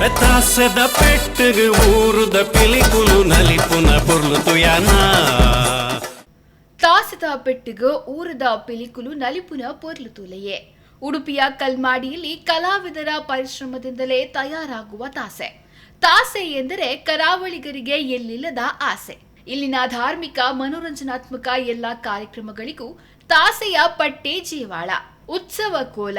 పెతాసెద పెట్టు ఊరుద పిలికులు నలిపున పొర్లు తుయానా ತಾಸದ ಪೆಟ್ಟಿಗೆ ಊರದ ಪಿಲಿಕುಲು ನಲಿಪುನ ಪೊರ್ಲುತುಲೆಯೇ ಉಡುಪಿಯ ಕಲ್ಮಾಡಿಯಲ್ಲಿ ಕಲಾವಿದರ ಪರಿಶ್ರಮದಿಂದಲೇ ತಯಾರಾಗುವ ತಾಸೆ ತಾಸೆ ಎಂದರೆ ಕರಾವಳಿಗರಿಗೆ ಎಲ್ಲಿಲ್ಲದ ಆಸೆ ಇಲ್ಲಿನ ಧಾರ್ಮಿಕ ಮನೋರಂಜನಾತ್ಮಕ ಎಲ್ಲ ಕಾರ್ಯಕ್ರಮಗಳಿಗೂ ತಾಸೆಯ ಪಟ್ಟೆ ಜೀವಾಳ ಉತ್ಸವ ಕೋಲ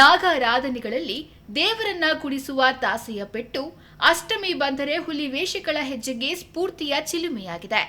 ನಾಗಾರಾಧನೆಗಳಲ್ಲಿ ದೇವರನ್ನ ಕುಡಿಸುವ ತಾಸೆಯ ಪೆಟ್ಟು ಅಷ್ಟಮಿ ಬಂದರೆ ಹುಲಿ ವೇಷಗಳ ಹೆಜ್ಜೆಗೆ ಸ್ಫೂರ್ತಿಯ ಚಿಲುಮೆಯಾಗಿದೆ.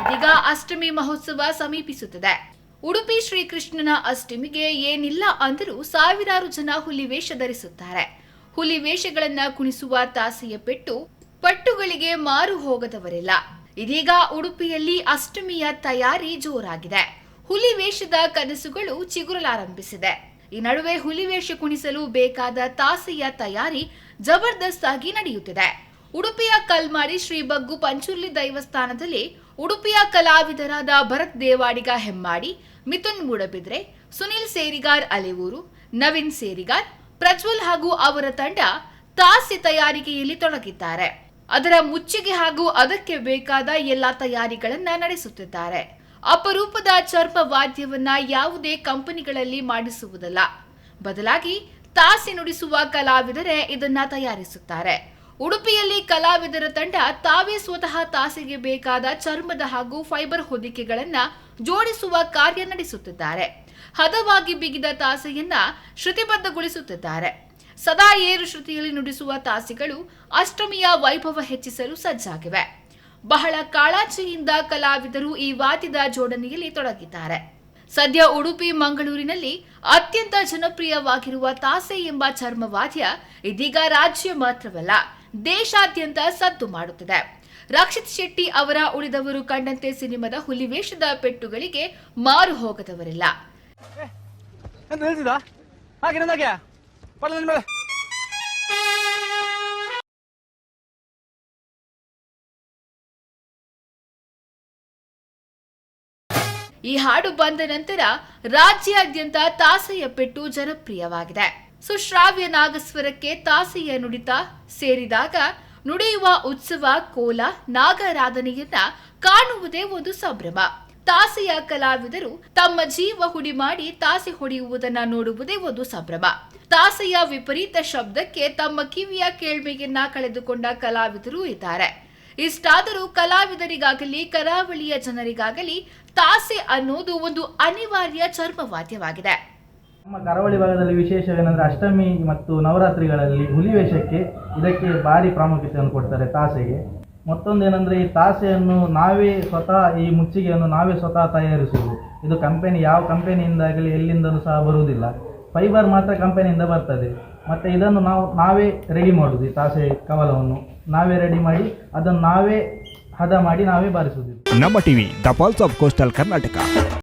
ಇದೀಗ ಅಷ್ಟಮಿ ಮಹೋತ್ಸವ ಸಮೀಪಿಸುತ್ತದೆ. ಉಡುಪಿ ಶ್ರೀಕೃಷ್ಣನ ಅಷ್ಟಮಿಗೆ ಏನಿಲ್ಲ ಅಂದರೂ ಸಾವಿರಾರು ಜನ ಹುಲಿ ವೇಷ ಧರಿಸುತ್ತಾರೆ. ಹುಲಿ ವೇಷಗಳನ್ನ ಕುಣಿಸುವ ತಾಸೆಯ ಪೆಟ್ಟು ಪಟ್ಟುಗಳಿಗೆ ಮಾರು ಹೋಗದವರಿಲ್ಲ. ಇದೀಗ ಉಡುಪಿಯಲ್ಲಿ ಅಷ್ಟಮಿಯ ತಯಾರಿ ಜೋರಾಗಿದೆ. ಹುಲಿ ವೇಷದ ಕನಸುಗಳು ಚಿಗುರಲಾರಂಭಿಸಿದೆ. ಈ ನಡುವೆ ಹುಲಿ ವೇಷ ಕುಣಿಸಲು ಬೇಕಾದ ತಾಸೆಯ ತಯಾರಿ ಜಬರ್ದಸ್ತ್ ಆಗಿ ನಡೆಯುತ್ತಿದೆ. ಉಡುಪಿಯ ಕಲ್ಮಾರಿ ಶ್ರೀ ಬಗ್ಗು ಪಂಚುರ್ಲಿ ದೈವಸ್ಥಾನದಲ್ಲಿ ಉಡುಪಿಯ ಕಲಾವಿದರಾದ ಭರತ್ ದೇವಾಡಿಗ ಹೆಮ್ಮಾಡಿ, ಮಿಥುನ್ ಮೂಡಬಿದ್ರೆ, ಸುನಿಲ್ ಸೇರಿಗಾರ್ ಅಲೆವೂರು, ನವೀನ್ ಸೇರಿಗಾರ್, ಪ್ರಜ್ವಲ್ ಹಾಗೂ ಅವರ ತಂಡ ತಾಸಿ ತಯಾರಿಕೆಯಲ್ಲಿ ತೊಡಗಿದ್ದಾರೆ. ಅದರ ಮುಚ್ಚಿಗೆ ಹಾಗೂ ಅದಕ್ಕೆ ಬೇಕಾದ ಎಲ್ಲಾ ತಯಾರಿಗಳನ್ನ ನಡೆಸುತ್ತಿದ್ದಾರೆ. ಅಪರೂಪದ ಚರ್ಮ ವಾದ್ಯವನ್ನ ಯಾವುದೇ ಕಂಪನಿಗಳಲ್ಲಿ ಮಾಡಿಸುವುದಲ್ಲ. ಬದಲಾಗಿ ತಾಸಿ ನುಡಿಸುವ ಕಲಾವಿದರೇ ಇದನ್ನ ತಯಾರಿಸುತ್ತಾರೆ. ಉಡುಪಿಯಲ್ಲಿ ಕಲಾವಿದರ ತಂಡ ತಾವೇ ಸ್ವತಃ ತಾಸಿಗೆ ಬೇಕಾದ ಚರ್ಮದ ಹಾಗೂ ಫೈಬರ್ ಹೊದಿಕೆಗಳನ್ನ ಜೋಡಿಸುವ ಕಾರ್ಯ ನಡೆಸುತ್ತಿದ್ದಾರೆ. ಹದವಾಗಿ ಬಿಗಿದ ತಾಸೆಯನ್ನ ಶ್ರುತಿಬದ್ಧಗೊಳಿಸುತ್ತಿದ್ದಾರೆ. ಸದಾ ಏರು ಶ್ರುತಿಯಲ್ಲಿ ನುಡಿಸುವ ತಾಸಿಗಳು ಅಷ್ಟಮಿಯ ವೈಭವ ಹೆಚ್ಚಿಸಲು ಸಜ್ಜಾಗಿವೆ. ಬಹಳ ಕಾಳಾಚಿಯಿಂದ ಕಲಾವಿದರು ಈ ವಾದ್ಯದ ಜೋಡಣೆಯಲ್ಲಿ ತೊಡಗಿದ್ದಾರೆ. ಸದ್ಯ ಉಡುಪಿ, ಮಂಗಳೂರಿನಲ್ಲಿ ಅತ್ಯಂತ ಜನಪ್ರಿಯವಾಗಿರುವ ತಾಸೆ ಎಂಬ ಚರ್ಮವಾದ್ಯ ಇದೀಗ ರಾಜ್ಯ ಮಾತ್ರವಲ್ಲ, ದೇಶಾದ್ಯಂತ ಸದ್ದು ಮಾಡುತ್ತಿದೆ. ರಕ್ಷಿತ್ ಶೆಟ್ಟಿ ಅವರ ಉಳಿದವರು ಕಂಡಂತೆ ಸಿನಿಮಾದ ಹುಲಿವೇಷದ ಪೆಟ್ಟುಗಳಿಗೆ ಮಾರು ಹೋಗದವರಿಲ್ಲ. ಮೇಲೆ ಈ ಹಾಡು ಬಂದ ನಂತರ ರಾಜ್ಯಾದ್ಯಂತ ತಾಸೆಯ ಪೆಟ್ಟು ಜನಪ್ರಿಯವಾಗಿದೆ. ಸುಶ್ರಾವ್ಯ ನಾಗಸ್ವರಕ್ಕೆ ತಾಸೆಯ ನುಡಿತ ಸೇರಿದಾಗ ನುಡಿಯುವ ಉತ್ಸವ ಕೋಲ ನಾಗಾರಾಧನೆಯನ್ನ ಕಾಣುವುದೇ ಒಂದು ಸಂಭ್ರಮ. ತಾಸೆಯ ಕಲಾವಿದರು ತಮ್ಮ ಜೀವ ಹುಡಿ ಮಾಡಿ ತಾಸೆ ಹೊಡೆಯುವುದನ್ನ ನೋಡುವುದೇ ಒಂದು ಸಂಭ್ರಮ. ತಾಸೆಯ ವಿಪರೀತ ಶಬ್ದಕ್ಕೆ ತಮ್ಮ ಕಿವಿಯ ಕೇಳ್ಮೆಯನ್ನ ಕಳೆದುಕೊಂಡ ಕಲಾವಿದರು ಇದ್ದಾರೆ. ಇಷ್ಟಾದರೂ ಕಲಾವಿದರಿಗಾಗಲಿ, ಕರಾವಳಿಯ ಜನರಿಗಾಗಲಿ ತಾಸೆ ಅನ್ನೋದು ಒಂದು ಅನಿವಾರ್ಯ ಚರ್ಮವಾದ್ಯವಾಗಿದೆ. ನಮ್ಮ ಕರಾವಳಿ ಭಾಗದಲ್ಲಿ ವಿಶೇಷವೇನೆಂದರೆ ಅಷ್ಟಮಿ ಮತ್ತು ನವರಾತ್ರಿಗಳಲ್ಲಿ ಹುಲಿ ವೇಷಕ್ಕೆ ಇದಕ್ಕೆ ಭಾರಿ ಪ್ರಾಮುಖ್ಯತೆಯನ್ನು ಕೊಡ್ತಾರೆ ತಾಸೆಗೆ ಮತ್ತೊಂದೇನೆಂದರೆ ಈ ತಾಸೆಯನ್ನು ನಾವೇ ಸ್ವತಃ ಈ ಮುಚ್ಚಿಗೆಯನ್ನು ನಾವೇ ಸ್ವತಃ ತಯಾರಿಸುವುದು. ಇದು ಕಂಪೆನಿ ಯಾವ ಕಂಪೆನಿಯಿಂದಾಗಲಿ ಎಲ್ಲಿಂದಲೂ ಸಹ ಬರುವುದಿಲ್ಲ. ಫೈಬರ್ ಮಾತ್ರ ಕಂಪನಿಯಿಂದ ಬರ್ತದೆ. ಮತ್ತು ಇದನ್ನು ನಾವು, ನಾವೇ ರೆಡಿ ಮಾಡೋದು ತಾಸೆ ಕವಲವನ್ನು. ನಾವೇ ರೆಡಿ ಮಾಡಿ, ಅದನ್ನು ನಾವೇ ಹದ ಮಾಡಿ ನಾವೇ ಬಾರಿಸುವುದು. ನಮ್ಮ TV the pulse of coastal Karnataka